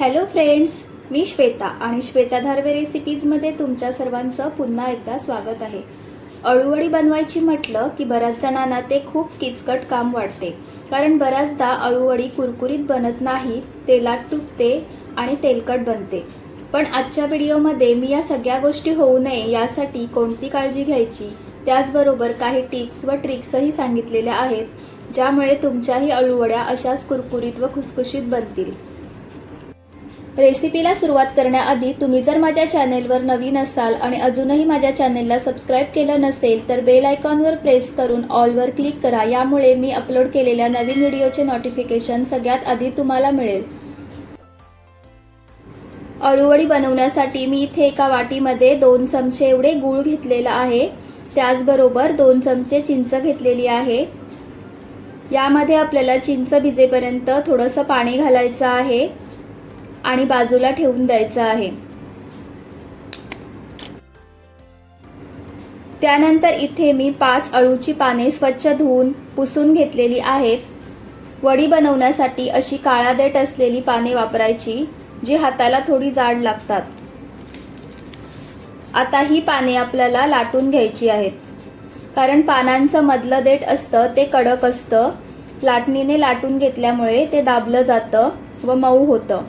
Hello friends मी श्वेता आणि श्वेता धारवे रेसिपीजमध्ये तुमच्या सर्वांचं पुन्हा एकदा स्वागत आहे. अळूवडी बनवायची म्हटलं की बऱ्याच जणांना ते खूप किचकट काम वाटते. कारण बऱ्याचदा अळूवडी कुरकुरीत बनत नाही तेलात तुटते आणि तेलकट बनते. पण आजच्या व्हिडिओमध्ये मी या सगळ्या गोष्टी होऊ नये यासाठी कोणती काळजी घ्यायची? त्याचबरोबर काही टिप्स व ट्रिक्सही सांगितलेल्या आहेत ज्यामुळे तुमच्याही अळूवड्या अशाच कुरकुरीत व खुसखुशीत बनतील. रेसिपीला सुरुवात करण्याआधी तुम्ही जर माझ्या चॅनेलवर नवीन असाल आणि अजूनही माझ्या चॅनेलला सबस्क्राईब केलं नसेल तर बेल आयकॉनवर प्रेस करून ऑलवर क्लिक करा. यामुळे मी अपलोड केलेल्या नवीन व्हिडिओचे नोटिफिकेशन सगळ्यात आधी तुम्हाला मिळेल. अळूवडी बनवण्यासाठी मी इथे एका वाटीमध्ये दोन चमचे एवढे गूळ घेतलेला आहे. त्याचबरोबर दोन चमचे चिंच घेतलेली आहे. यामध्ये आपल्याला चिंच भिजेपर्यंत थोडंसं पाणी घालायचं आहे. आणि बाजूला ठेवून द्यायचं आहे. त्यानंतर इथे मी पाच अळूची पाने स्वच्छ धुवून पुसून घेतलेली आहेत. वडी बनवण्यासाठी अशी काळा देठ असलेली पाने वापरायची जी हाताला थोडी जाड लागतात. आता ही पाने आपल्याला लाटून घ्यायची आहेत. कारण पानांचं मधलं देठ असतं ते कडक असतं. लाटणीने लाटून घेतल्यामुळे ते दाबलं जातं व मऊ होतं.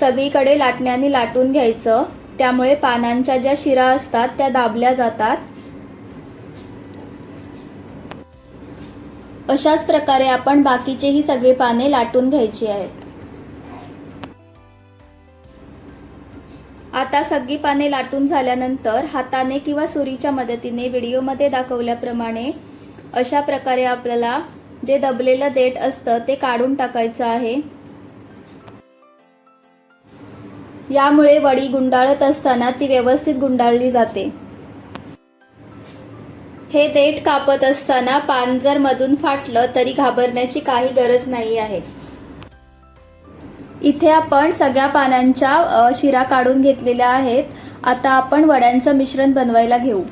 सगळीकडे लाटण्याने लाटून घ्यायचं. त्यामुळे पानांच्या ज्या शिरा असतात त्या दाबल्या जातात. अशाच प्रकारे आपण बाकीचेही सगळे पाने लाटून घ्यायची आहेत. आता सगळी पाने लाटून झाल्यानंतर हाताने किंवा सुरीच्या मदतीने व्हिडिओमध्ये दाखवल्याप्रमाणे अशा प्रकारे आपल्याला जे दबलेलं देठ असतं ते काढून टाकायचं आहे. यामुळे वडी गुंडाळत असताना ती व्यवस्थित गुंडाळली जाते. हे देठ कापत असताना पान जर मधून फाटलं तरी घाबरण्याची काही गरज नाही आहे. इथे आपण सगळ्या पानांच्या शिरा काढून घेतलेल्या आहेत. आता आपण वड्यांचं मिश्रण बनवायला घेऊ.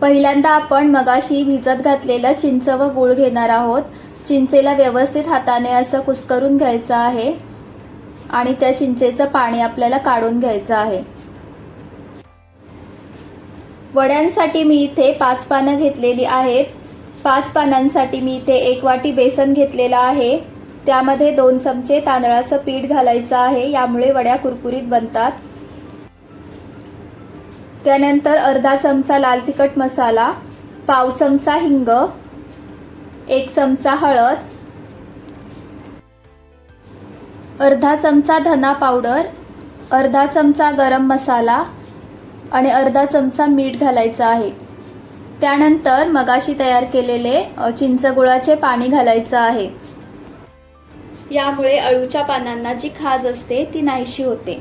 पहिल्यांदा आपण मगाशी भिजत घातलेलं चिंच व गूळ घेणार आहोत. चिंचेला व्यवस्थित हाताने असं कुस्करून घ्यायचं आहे. आणि त्या चिंचेचं पाणी आपल्याला काढून घ्यायचं आहे. वड्यांसाठी मी इथे पाच पानं घेतलेली आहेत. पाच पानांसाठी मी इथे एक वाटी बेसन घेतलेला आहे. त्यामध्ये दोन चमचे तांदळाचं पीठ घालायचं आहे. यामुळे वड्या कुरकुरीत बनतात. त्यानंतर अर्धा चमचा लाल तिखट मसाला पाव चमचा हिंग एक चमचा हळद अर्धा चमचा धना पावडर अर्धा चमचा गरम मसाला आणि अर्धा चमचा मीठ घालायचं आहे. त्यानंतर मगाशी तयार केलेले चिंचगुळाचे पाणी घालायचं आहे. यामुळे अळूच्या पानांना जी खाज असते ती नाहीशी होते.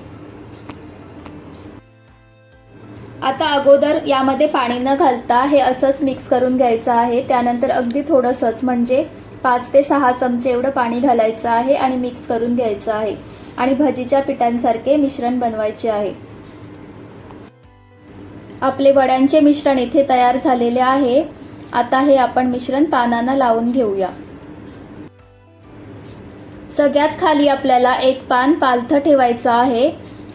आता अगोदर यामध्ये पाणी न घालता हे असंच मिक्स करून घ्यायचं आहे. त्यानंतर अगदी थोडंसंच म्हणजे पाच ते सहा चमचे एवढं पाणी घालायचं आहे आणि मिक्स करून घ्यायचं आहे. आणि भजीच्या पिठांसारखे मिश्रण बनवायचे आहे. आपले वड्यांचे मिश्रण इथे तयार झालेले आहे. आता हे आपण मिश्रण पानांना लावून घेऊया. सगळ्यात खाली आपल्याला एक पान पालथं ठेवायचं आहे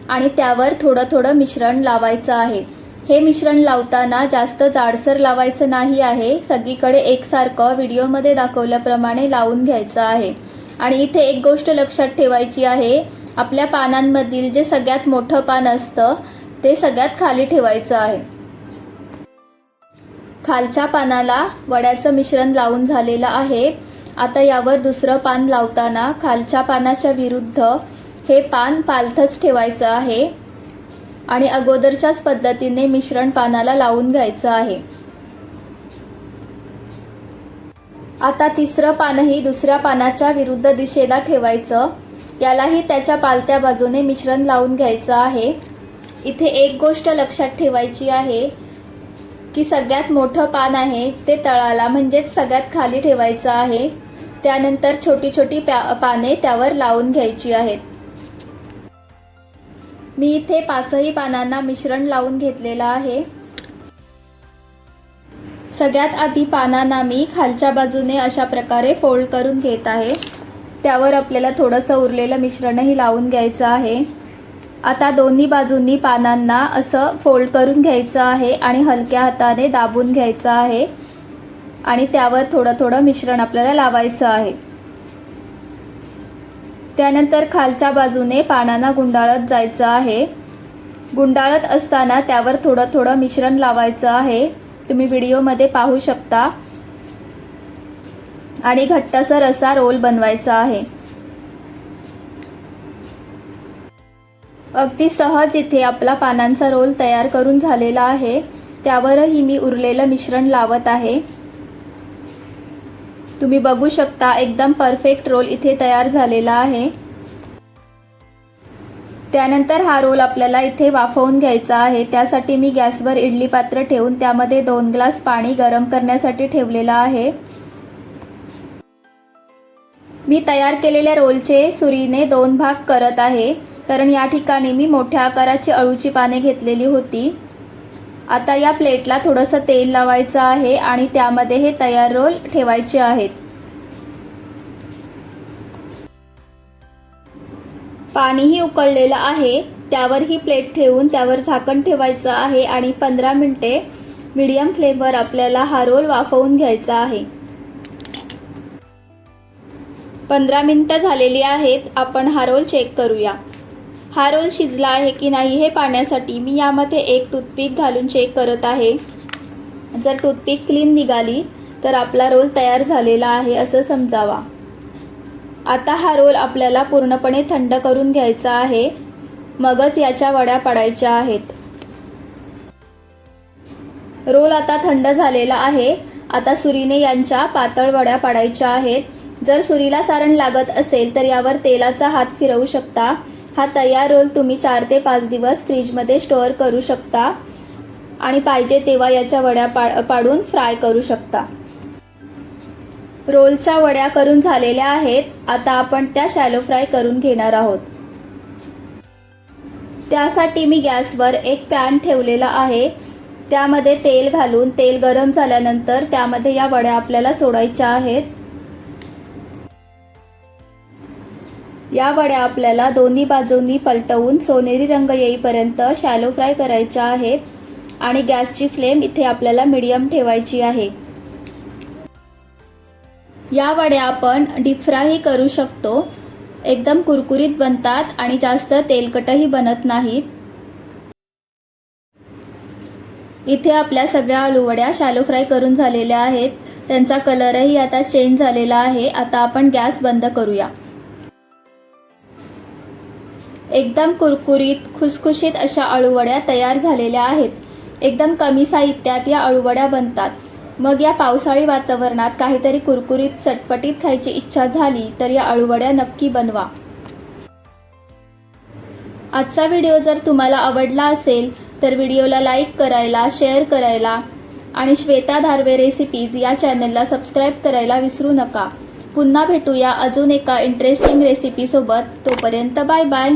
आणि त्यावर थोडं थोडं मिश्रण लावायचं आहे. हे मिश्रण लावताना जास्त जाडसर लावायचं नाही आहे. सगळीकडे एकसारखं व्हिडिओमध्ये दाखवल्याप्रमाणे लावून घ्यायचं आहे. आणि इथे एक गोष्ट लक्षात ठेवायची आहे. आपल्या पानांमधील जे सगळ्यात मोठं पान असतं ते सगळ्यात खाली ठेवायचं आहे. खालच्या पानाला वड्याचं मिश्रण लावून झालेलं आहे. आता यावर दुसरं पान लावताना खालच्या पानाच्या विरुद्ध हे पान पालथंच ठेवायचं आहे. आणि अगोदरच्याच पद्धतीने मिश्रण पानाला लावून घ्यायचं आहे. आता तिसरं पानही दुसऱ्या पानाच्या विरुद्ध दिशेला ठेवायचं. यालाही त्याच्या पालत्या बाजूने मिश्रण लावून घ्यायचं आहे. इथे एक गोष्ट लक्षात ठेवायची आहे की सगळ्यात मोठं पान आहे ते तळाला म्हणजेच सगळ्यात खाली ठेवायचं आहे. त्यानंतर छोटी छोटी प्या पाने त्यावर लावून घ्यायची आहेत. मी इथे पाचही पानांना मिश्रण लावून घेतलेलं आहे. सगळ्यात आधी पानांना मी खालच्या बाजूने अशा प्रकारे फोल्ड करून घेत आहे. त्यावर आपल्याला थोडंसं उरलेलं मिश्रणही लावून घ्यायचं आहे. आता दोन्ही बाजूंनी पानांना असं फोल्ड करून घ्यायचं आहे आणि हलक्या हाताने दाबून घ्यायचं आहे. आणि त्यावर थोडं थोडं मिश्रण आपल्याला लावायचं आहे. त्यानंतर खालच्या बाजूने पानांना गुंडाळत जायचं आहे. गुंडाळत असताना त्यावर थोडं थोडं मिश्रण लावायचं आहे. तुम्ही व्हिडिओमध्ये पाहू शकता. आणि घट्टसर असा रोल बनवायचा आहे. अगदी सहज इथे आपला पानांचा रोल तयार करून झालेला आहे. त्यावरही मी उरलेलं मिश्रण लावत आहे. तुम्ही बघू शकता एकदम परफेक्ट रोल इथे तयार झालेला आहे. त्यानंतर हा रोल आपल्याला इथे वाफवून घ्यायचा आहे. त्यासाठी मी गॅसवर इडली पात्र ठेवून त्यामध्ये दोन ग्लास पाणी गरम करण्यासाठी ठेवलेलं आहे. मी तयार केलेल्या रोलचे सुरीने दोन भाग करत आहे. कारण या ठिकाणी मी मोठ्या आकाराची अळूची पाने घेतलेली होती. आता या प्लेटला थोडंसं तेल लावायचं आहे आणि त्यामध्ये हे तयार रोल ठेवायचे आहेत. पाणीही उकळलेलं आहे. त्यावर ही प्लेट ठेवून त्यावर झाकण ठेवायचं आहे आणि पंधरा मिनटे मीडियम फ्लेमवर आपल्याला हा रोल वाफवून घ्यायचा आहे. पंधरा मिनटं झालेली आहेत. आपण हा रोल चेक करूया. हा रोल शिजला आहे की नाही हे पाहण्यासाठी मी यामध्ये एक टूथपिक घालून चेक करत आहे. जर टूथपिक क्लीन निघाली तर आपला रोल तयार झालेला आहे असं समजावा. आता हा रोल आपल्याला पूर्णपणे थंड करून घ्यायचा आहे. मगच याच्या वड्या पाडायच्या आहेत. रोल आता थंड झालेला आहे. आता सुरीने यांच्या पातळ वड्या पाडायच्या आहेत. जर सुरीला सारण लागत असेल तर यावर तेलाचा हात फिरवू शकता. हा तयार रोल तुम्ही चार ते पाच दिवस फ्रीजमध्ये स्टोअर करू शकता आणि पाहिजे तेव्हा याच्या वड्या पा पाडून फ्राय करू शकता. रोलच्या वड्या करून झालेल्या आहेत. आता आपण त्या शॅलो फ्राय करून घेणार आहोत. त्यासाठी मी गॅसवर एक पॅन ठेवलेला आहे. त्यामध्ये तेल घालून तेल गरम झाल्यानंतर त्यामध्ये या वड्या आपल्याला सोडायच्या आहेत. या वड्या आपल्याला दोन्ही बाजूंनी पलटवून सोनेरी रंग येईपर्यंत शॅलो फ्राय करायच्या आहेत आणि गॅसची फ्लेम इथे आपल्याला मिडियम ठेवायची आहे. या वड्या आपण डीप फ्रायही करू शकतो. एकदम कुरकुरीत बनतात आणि जास्त तेलकटही बनत नाहीत. इथे आपल्या सगळ्या आलूवड्या शॅलो फ्राय करून झालेल्या आहेत. त्यांचा कलरही आता चेंज झालेला आहे. आता आपण गॅस बंद करूया. एकदम कुरकुरीत खुसखुशीत अशा अळूवड्या तयार झालेल्या आहेत. एकदम कमी साहित्यात या अळूवड्या बनतात. मग या पावसाळी वातावरणात काहीतरी कुरकुरीत चटपटीत खायची इच्छा झाली तर या अळूवड्या नक्की बनवा. आजचा व्हिडिओ जर तुम्हाला आवडला असेल तर व्हिडिओला लाईक करायला शेअर करायला आणि श्वेता धारवे रेसिपीज या चॅनलला सबस्क्राईब करायला विसरू नका. पुन्हा भेटूया अजून एका इंटरेस्टिंग रेसिपीसोबत तोपर्यंत बाय बाय.